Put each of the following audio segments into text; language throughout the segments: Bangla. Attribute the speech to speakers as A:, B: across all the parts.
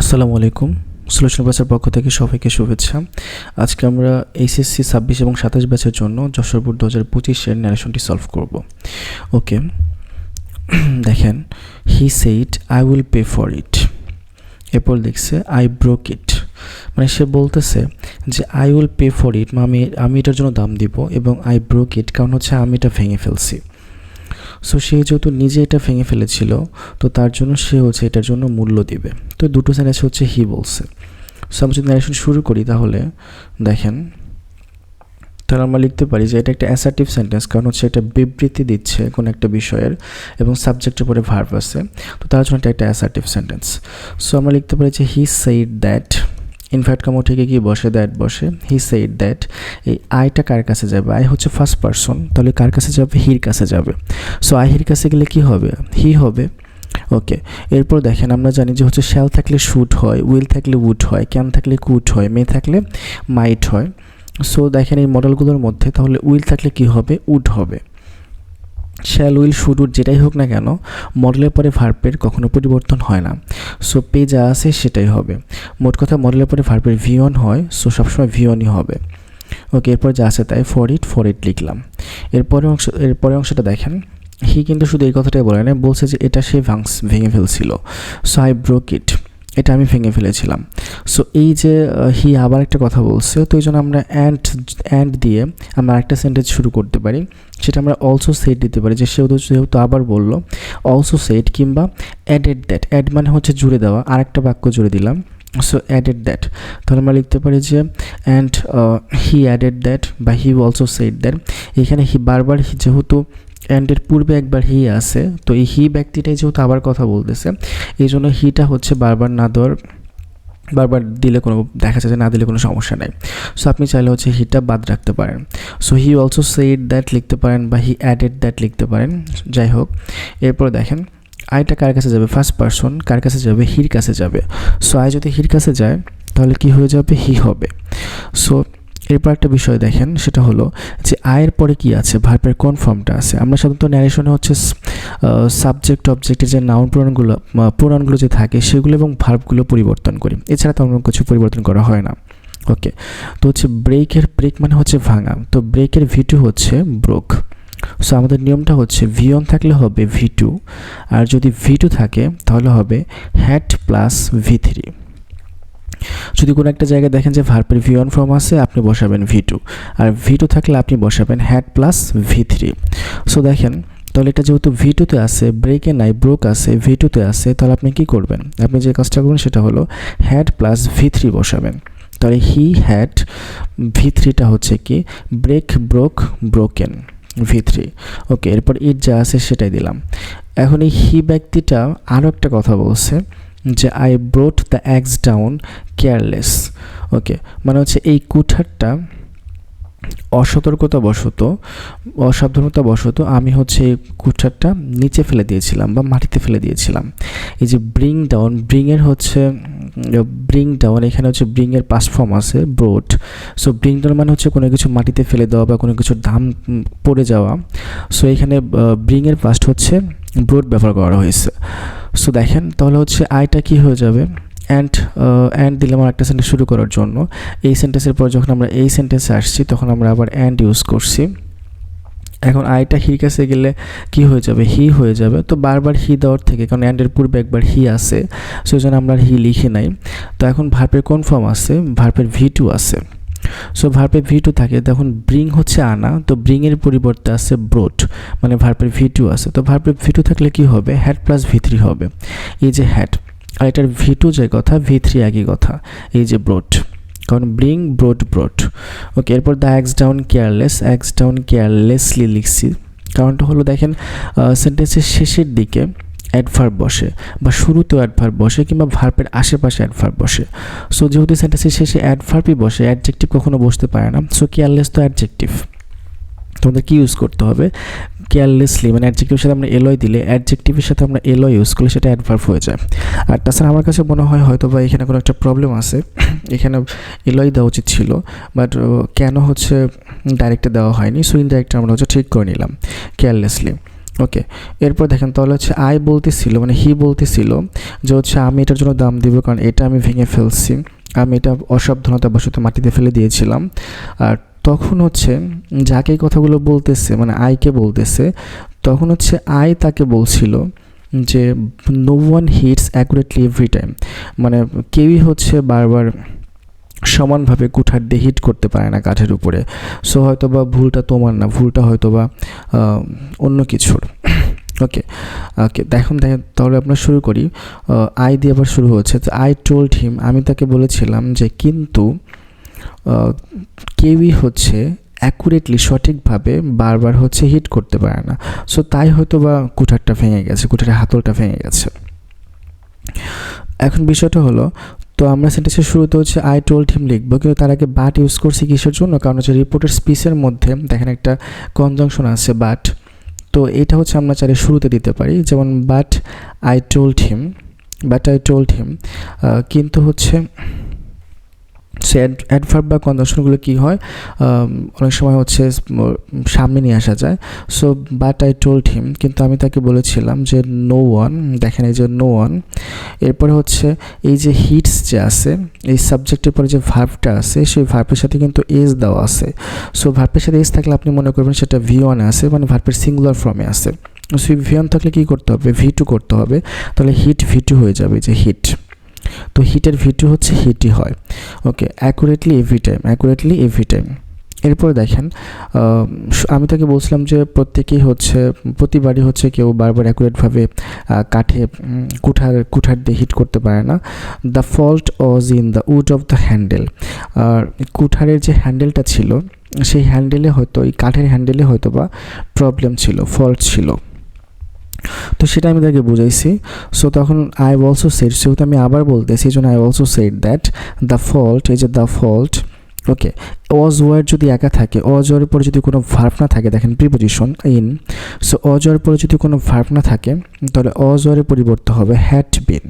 A: আসসালামু আলাইকুম। সলিউশন ক্লাসের পক্ষ থেকে সবাইকে শুভেচ্ছা। আজকে আমরা এইচএসসি ছাব্বিশ এবং সাতাশ ব্যাচের জন্য যশোর বোর্ড দু হাজার পঁচিশের ন্যারেশনটি সলভ করব। ওকে দেখেন he said I will pay for it এরপর দেখছে আই ব্রোক ইট মানে সে বলতেছে যে I will pay for it আমি আমি এটার জন্য দাম দিব এবং আই ব্রোক ইট কারণ হচ্ছে আমি এটা ভেঙে ফেলছি। সো সে যেহেতু নিজে এটা ভেঙে ফেলেছিল, তো তার জন্য সে হচ্ছে এটার জন্য মূল্য দিবে। তো দুটো সেন্টেন্স হচ্ছে হি বলছে। সো আমি যদি ন্যারেশন শুরু করি তাহলে, দেখেন, তাহলে আমরা লিখতে পারি যে এটা একটা অ্যাসার্টিভ সেন্টেন্স কারণ হচ্ছে এটা বিবৃতি দিচ্ছে কোনো একটা বিষয়ের এবং সাবজেক্টের পরে ভার্ব আছে। তো তার জন্য এটা একটা অ্যাসার্টিভ সেন্টেন্স সো আমরা লিখতে পারি যে হি সেইড দ্যাট ইনফ্যাক্ট কামো থেকে গিয়ে বসে দ্যাট বসে। হি সেইড দ্যাট এই আইটা কার কাছে যাবে? আই হচ্ছে ফার্স্ট পারসন তাহলে কার কাছে যাবে? হির কাছে যাবে। সো আই হির কাছে গেলে কি হবে? হি হবে। ওকে এরপর দেখেন, আমরা জানি যে হচ্ছে শ্যাল থাকলে শুট হয় উইল থাকলে উড হয় ক্যান থাকলে কুট হয় মে থাকলে মাইট হয়। সো দেখেন এই মডেলগুলোর মধ্যে তাহলে উইল থাকলে কি হবে? উড হবে। শ্যাল উইল শুড উড যেটাই হোক না কেন মডেলের পরে ভার্পের কখনো পরিবর্তন হয় না। সো পে যা আছে সেটাই হবে। মোট কথা মডেলের পরে ভার্পের ভিওন হয় সো সবসময় ভিওনই হবে। ওকে এরপর যা আছে তাই ফর ইট ফর ইট লিখলাম। এরপরে অংশ, এরপরে অংশটা দেখেন। হি কিন্তু শুধু এই কথাটাই বলে না বলছে যে এটা সে ভাঙস, ভেঙে ফেলছিল। সো আই ব্রোক ইট এটা আমি ভেঙে ফেলেছিলাম। সো এই যে হি আবার একটা কথা বলছে, তো এই জন্য আমরা অ্যান্ড অ্যান্ড দিয়ে আমরা একটা সেন্টেন্স শুরু করতে পারি। সেটা আমরা অলসো সেট দিতে পারি, যে সেও যেহেতু আবার বলল অলসো সেট কিংবা অ্যাডেড দ্যাট অ্যাড মানে হচ্ছে জুড়ে দেওয়া, আরেকটা বাক্য জুড়ে দিলাম। সো অ্যাডেড দ্যাট তাহলে আমরা লিখতে পারি যে অ্যান্ড হি অ্যাডেড দ্যাট বা হি অলসো সেট দ্যাট এখানে হি বারবার, যেহেতু অ্যান্ডের পূর্বে একবার হি আছে, তো এই হি ব্যক্তিটাই যেহেতু আবার কথা বলতেছে এই জন্য হিটা হচ্ছে বারবার না দেওয়ার, বারবার দিলে কোনো, দেখা যায় যে না দিলে কোনো সমস্যা নেই। সো আপনি চাইলে হচ্ছে হিটা বাদ রাখতে পারেন। So he also said that লিখতে পারেন বা হি অ্যাডেড দ্যাট লিখতে পারেন, যাই হোক। এরপর দেখেন আইটা কার কাছে যাবে? ফার্স্ট পারসন কার কাছে যাবে? হির কাছে যাবে। সো আই যদি হির কাছে যায়, তাহলে কি হয়ে যাবে? হি হবে। সো এরপর একটা বিষয় দেখেন, সেটা হলো যে আয়ের পরে কি আছে? ভার্বের কোন ফর্মটা আছে? আমরা সাধারণত ন্যারেশনে হচ্ছে সাবজেক্ট অবজেক্টের যে নাউন প্রণানগুলো প্রণানগুলো যে থাকে, সেগুলো এবং ভার্বগুলো পরিবর্তন করি। এছাড়া তেমন কিছু পরিবর্তন করা হয় না। ওকে তো হচ্ছে ব্রেকের ব্রেক মানে হচ্ছে ভাঙা। তো ব্রেকের ভিটু হচ্ছে ব্রোক সো আমাদের নিয়মটা হচ্ছে ভি থাকলে হবে ভি টু আর যদি ভি টু থাকে, তাহলে হবে হ্যাট প্লাস ভি থ্রি যদি কোনো একটা জায়গায় দেখেন যে ভার্পের ভি ওয়ান ফর্ম আছে, আপনি বসাবেন ভি টু আর ভি টু থাকলে আপনি বসাবেন had plus V three so দেখেন, তাহলে এটা যেহেতু ভি টুতে আছে ব্রেকে নাই ব্রোক আছে ভি টুতে আছে, তাহলে আপনি কি করবেন? আপনি যে কাজটা করবেন সেটা হলো হ্যাড প্লাস ভি থ্রি বসাবেন। তাহলে হি হ্যাড ভি থ্রিটা হচ্ছে কি? Break broke broken V three okay এরপর ইট যা আছে সেটাই দিলাম। এখন এই হি ব্যক্তিটা আরও একটা কথা বলছে। যে I brought the axe down careless okay মানে হচ্ছে এই কুঠারটা অসতর্কতা বশত অসাবধানতা বশত আমি হচ্ছে কুঠারটা নিচে ফেলে দিয়েছিলাম বা মাটিতে ফেলে দিয়েছিলাম। এই যে ব্রিং ডাউন ব্রিংয়ের হচ্ছে ব্রিং ডাউন এখানে হচ্ছে ব্রিংয়ের পাস আছে ব্রোড সো ব্রিং ডাউন মানে হচ্ছে কোনো কিছু মাটিতে ফেলে দেওয়া বা কোনো কিছুর দাম পড়ে যাওয়া। সো এখানে ব্রিংয়ের পাস্ট হচ্ছে ব্রোড ব্যবহার করা হয়েছে। সো দেখেন, তাহলে হচ্ছে আইটা কি হয়ে যাবে? অ্যান্ড অ্যান্ড দিলাম আর একটা সেন্টেন্স শুরু করার জন্য। এই সেন্টেন্সের পর যখন আমরা এই সেন্টেন্সে আসছি, তখন আমরা আবার অ্যান্ড ইউজ করছি। এখন আইটা হির কাছে গেলে কি হয়ে যাবে? হি হয়ে যাবে। তো বারবার হি দেওয়ার থেকে, কারণ অ্যান্ডের পূর্বে একবার হি আছে সেই জন্য আমরা হি লিখে নাই। তো এখন ভার্পের কোন ফর্ম আছে? ভার্পের ভি টু আছে। সো ভার্পের ভি টু থাকে। তখন ব্রিং হচ্ছে আনা, তো ব্রিংয়ের পরিবর্তে আছে ব্রোট মানে ভার্পের ভি টু আছে। তো ভার্পের ভি টু থাকলে কি হবে? হ্যাড প্লাস ভি থ্রি হবে। এই যে হ্যাড আর এটার ভি টু যে কথা ভি থ্রি একই কথা, এই যে ব্রোট কারণ ব্রিং ব্রোড ব্রোট ওকে এরপর the axe down careless axe down carelessly লিখছি। কারণটা হলো দেখেন সেন্টেন্সের শেষের দিকে অ্যাডভার্ব বসে বা শুরুতেও অ্যাডভার্ব বসে কিংবা ভার্বের আশেপাশে অ্যাডভার্ব বসে। সো যেহেতু সেন্টেন্সের শেষে অ্যাডভার্বই বসে অ্যাডজেক্টিভ কখনো বসতে পারে না। সো কেয়ারলেস তো অ্যাডজেক্টিভ তোমাদের কী ইউজ করতে হবে? কেয়ারলেসলি মানে অ্যাডজেক্টিভের সাথে আমরা এলয় দিলে অ্যাডজেক্টিভের সাথে আমরা এলয় ইউজ করলে সেটা অ্যাডভার্ভ হয়ে যায়। আর তাছাড়া আমার কাছে মনে হয় হয়তো বা এখানে কোনো একটা প্রবলেম আছে। এখানে এলয় দেওয়া উচিত ছিল বাট কেন হচ্ছে ডাইরেক্টে দেওয়া হয়নি? সো ইনডাইরেক্টে আমরা হচ্ছে ঠিক করে নিলাম। কেয়ারলেসলি ওকে এরপর দেখেন, তাহলে হচ্ছে আই বলতেছিল মানে হি বলতেছিল যে হচ্ছে আমি এটার জন্য দাম দিব, কারণ এটা আমি ভেঙে ফেলছি। আমি এটা অসাবধানতা বশত মাটিতে ফেলে দিয়েছিলাম। আর তখন হচ্ছে যাকে এই কথাগুলো বলতেছে মানে আইকে বলতেছে, তখন হচ্ছে আই তাকে বলছিল যে no one hits accurately every time মানে কেউই হচ্ছে বারবার সমানভাবে কুঠার দিয়ে হিট করতে পারে না কাঠের উপরে। সো হয়তো বা ভুলটা তোমার না, ভুলটা হয়তো বা অন্য কিছুর। ওকে ওকে দেখুন, দেখেন, তাহলে আমরা শুরু করি। আই দিয়ে আবার শুরু হচ্ছে। আই টোল্ড হিম আমি তাকে বলেছিলাম যে কিন্তু কেউই হচ্ছে অ্যাকুরেটলি সঠিকভাবে বারবার হচ্ছে হিট করতে পারে না। সো তাই হয়তো বা কুঠারটা ভেঙে গেছে কুঠারের হাতলটা ভেঙে গেছে। এখন বিষয়টা হলো তো আমরা সেন্টেন্সের শুরুতে হচ্ছে আই টোল্ড হিম লিখব। কিন্তু তার আগে বাট ইউজ করছি কিসের জন্য? কারণ হচ্ছে রিপোর্টের স্পিসের মধ্যে দেখেন একটা কনজাংশন আছে বাট তো এটা হচ্ছে আমরা চাইলে শুরুতে দিতে পারি, যেমন but I told him but I told him কিন্তু হচ্ছে সে অ্যাডভার্ব বা কনজাংশনগুলো কী হয় অনেক সময় হচ্ছে সামনে নিয়ে আসা যায়। So but I told him কিন্তু আমি তাকে বলেছিলাম যে নো ওয়ান দেখেন এই যে নো ওয়ান এরপরে হচ্ছে এই যে হিটস যে আছে, এই সাবজেক্টের পরে যে ভার্বটা আছে, সেই ভার্বের সাথে কিন্তু এজ দেওয়া আছে। সো ভার্বের সাথে এজ থাকলে আপনি মনে করবেন সেটা ভি ওয়ানে আছে মানে ভার্বের সিঙ্গুলার ফর্মে আছে। সো ভি ওয়ান থাকলে কী করতে হবে? ভি টু করতে হবে। তাহলে হিট ভি টু হয়ে যাবে যে হিট তো হিটের ভিটু হচ্ছে হিটই হয়। Okay accurately every time accurately every time এরপরে দেখেন আমি তাকে বলছিলাম যে প্রত্যেকেই হচ্ছে, প্রতিবারই হচ্ছে কেউ বারবার অ্যাকুরেটভাবে কাঠে কুঠার কুঠার দিয়ে হিট করতে পারে না। The fault was in the wood of the handle আর কুঠারের যে হ্যান্ডেলটা ছিল, সেই হ্যান্ডেলে হয়তো, এই কাঠের হ্যান্ডেলে হয়তো বা প্রবলেম ছিল ফল্ট ছিল। তো সেটা আমি তাকে বুঝাইছি। সো তখন আই অলসো সেট সেহেতু আমি আবার বলতেছি, এই জন্য I also said that the fault এই যে the fault okay Aja word যদি একা থাকে, অজয়ের পরে যদি কোনো ভার্ব না থাকে, দেখেন প্রিপোজিশন ইন সো অজয়ের পরে যদি কোনো ভার্ব না থাকে, তাহলে অজয়ের পরিবর্তে হবে হ্যাট বিন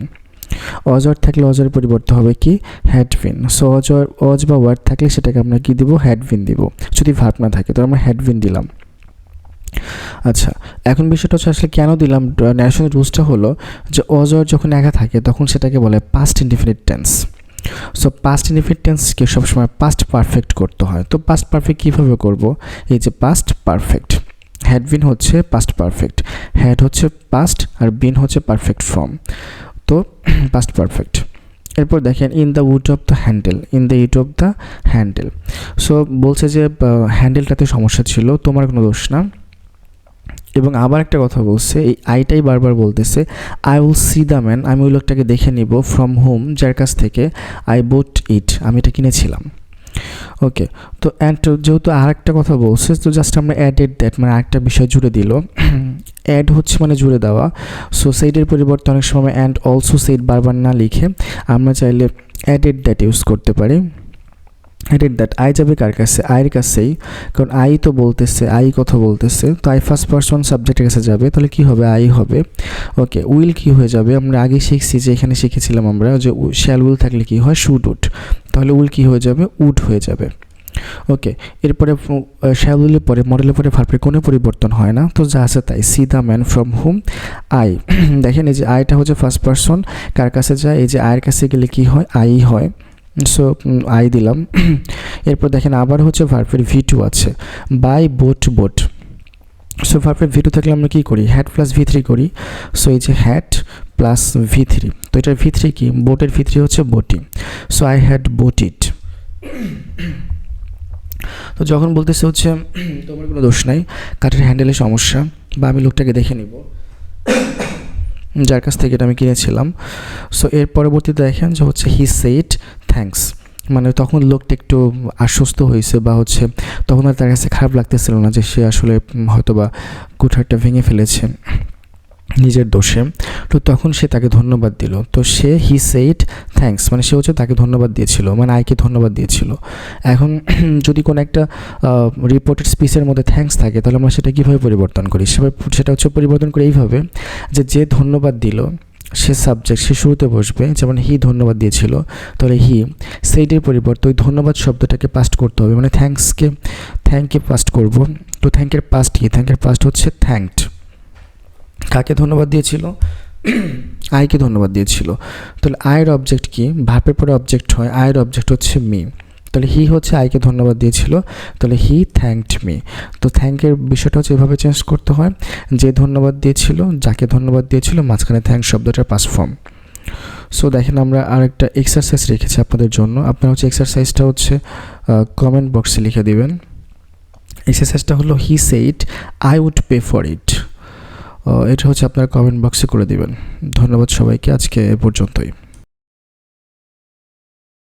A: অজর থাকলে অজরের পরিবর্তে হবে কি? হ্যাডভিন সো অজর অজ বা ওয়ার্ড থাকলে সেটাকে আমরা কি দিব? হ্যাডভিন দিব। যদি ভার্ব না থাকে তো আমরা হ্যাডভিন দিলাম। আচ্ছা এখন বিষয়টা হচ্ছে আসলে কেন দিলাম? ন্যাশনাল রুলসটা হলো যে অজয় যখন একা থাকে তখন সেটাকে বলে past indefinite tense so past indefinite টেন্সকে সবসময় পাস্ট পারফেক্ট করতে হয়। তো পাস্ট পারফেক্ট কীভাবে করব? এই যে পাস্ট পারফেক্ট হ্যাড বিন হচ্ছে পাস্ট পারফেক্ট হ্যাড হচ্ছে পাস্ট আর বিন হচ্ছে পারফেক্ট ফর্ম তো পাস্ট পারফেক্ট এরপর দেখেন in the wood of the handle in the it of the handle so বলছে যে হ্যান্ডেলটাতে সমস্যা ছিল, তোমার কোনো দোষ না। এবং আবার একটা কথা বলছে, এই আইটাই বারবার বলতেছে I will see the man আমি ওই লোকটাকে দেখে নিব ফ্রম হোম যার কাছ থেকে আই বোট ইট আমি এটা কিনেছিলাম। ওকে তো অ্যান্ড যেহেতু আর একটা কথা বলছে, তো জাস্ট আমরা অ্যাডেড দ্যাট মানে আরেকটা বিষয় জুড়ে দিল। অ্যাড হচ্ছে মানে জুড়ে দেওয়া। সো সেইডের পরিবর্তে অনেক সময় অ্যান্ড অলসো সেইড বারবার না লিখে আমরা চাইলে অ্যাডেড দ্যাট ইউজ করতে পারি। এডিট দ্যাট আই যাবে কার কাছে? আয়ের কাছেই। কারণ আই তো বলতেছে আই কথা বলতেছে। তো আই ফার্স্ট পার্সন সাবজেক্টের কাছে যাবে। তাহলে কি হবে? আই হবে। ওকে উইল কি হয়ে যাবে? আমরা আগে শিখছি যে এখানে শিখেছিলাম আমরা যে শ্যাল উইল থাকলে কি হয়? শুড উড তাহলে উইল কি হয়ে যাবে? উড হয়ে যাবে। ওকে এরপরে শ্যাল উইলের পরে মডেলের পরে ভার্বের কোনো পরিবর্তন হয় না। তো যা আছে তাই। See the man from whom I দেখেন এই যে আইটা হচ্ছে ফার্স্ট পার্সন কার কাছে যায়? এই যে আয়ের কাছে গেলে কি হয়? আই হয়। সো আই দিলাম। এরপর দেখেন আবার হচ্ছে ভার্ফের ভি টু আছে। বাই বোট বোট সো ভার্ফের ভি টু থাকলে আমরা কী করি? হ্যাট প্লাস ভি থ্রি করি। সো এই যে হ্যাট প্লাস ভি থ্রি তো এটার ভি থ্রি কি? বোটের ভি থ্রি হচ্ছে bought so I had bought it তো যখন বলতেছে হচ্ছে, তোমার কোনো দোষ নাই। কাঠের হ্যান্ডেলের সমস্যা। বা আমি লোকটাকে দেখে নিব। যার কাছ থেকে এটা আমি কিনেছিলাম। সো এর পরবর্তীতে দেখেন যে হচ্ছে হি সেট থ্যাংকস মানে তখন লোকটা একটু আশ্বস্ত হয়েছে বা হচ্ছে তখন আর তার কাছে খারাপ লাগতেছিল না যে সে আসলে হয়তো বা কুঠারটা ভেঙে ফেলেছে। নিজের দোষে। তো তখন সে তাকে ধন্যবাদ দিল। তো সে হি সেইট থ্যাংকস মানে সে হচ্ছে তাকে ধন্যবাদ দিয়েছিল মানে আইকে ধন্যবাদ দিয়েছিল। এখন যদি কোনো একটা রিপোর্টেড স্পিচের মধ্যে থ্যাংকস থাকে, তাহলে আমরা সেটা কীভাবে পরিবর্তন করি? সেভাবে সেটা হচ্ছে পরিবর্তন করে এইভাবে যে যে ধন্যবাদ দিল, সে সাবজেক্ট সে শুরুতে বসবে, যেমন হি ধন্যবাদ দিয়েছিল, তাহলে হি সেইটের পরিবর্তে ওই ধন্যবাদ শব্দটাকে পাস্ট করতে হবে। মানে থ্যাঙ্কসকে থ্যাঙ্কে পাস্ট করব। তো থ্যাঙ্কের পাস্ট কি? থ্যাঙ্কের পাস্ট হচ্ছে থ্যাঙ্কড কাকে ধন্যবাদ দিয়েছিল? আয়কে ধন্যবাদ দিয়েছিল। তাহলে আয়ের অবজেক্ট কি? ভাপের পরে অবজেক্ট হয়। আয়ের অবজেক্ট হচ্ছে মি তাহলে হি হচ্ছে আইকে ধন্যবাদ দিয়েছিল। তাহলে হি থ্যাঙ্কড মি তো থ্যাঙ্কের বিষয়টা হচ্ছে এভাবে চেঞ্জ করতে হয়। যে ধন্যবাদ দিয়েছিল, যাকে ধন্যবাদ দিয়েছিল, মাঝখানে থ্যাঙ্ক শব্দটার পাস ফর্ম সো দেখেন আমরা আরেকটা এক্সারসাইজ রেখেছি আপনাদের জন্য। আপনারা হচ্ছে এক্সারসাইজটা হচ্ছে কমেন্ট বক্সে লিখে দিবেন। এক্সারসাইজটা হলো he said I would pay for it এটা হচ্ছে আপনারা কমেন্ট বক্সে করে দিবেন। ধন্যবাদ সবাইকে আজকে এ পর্যন্তই।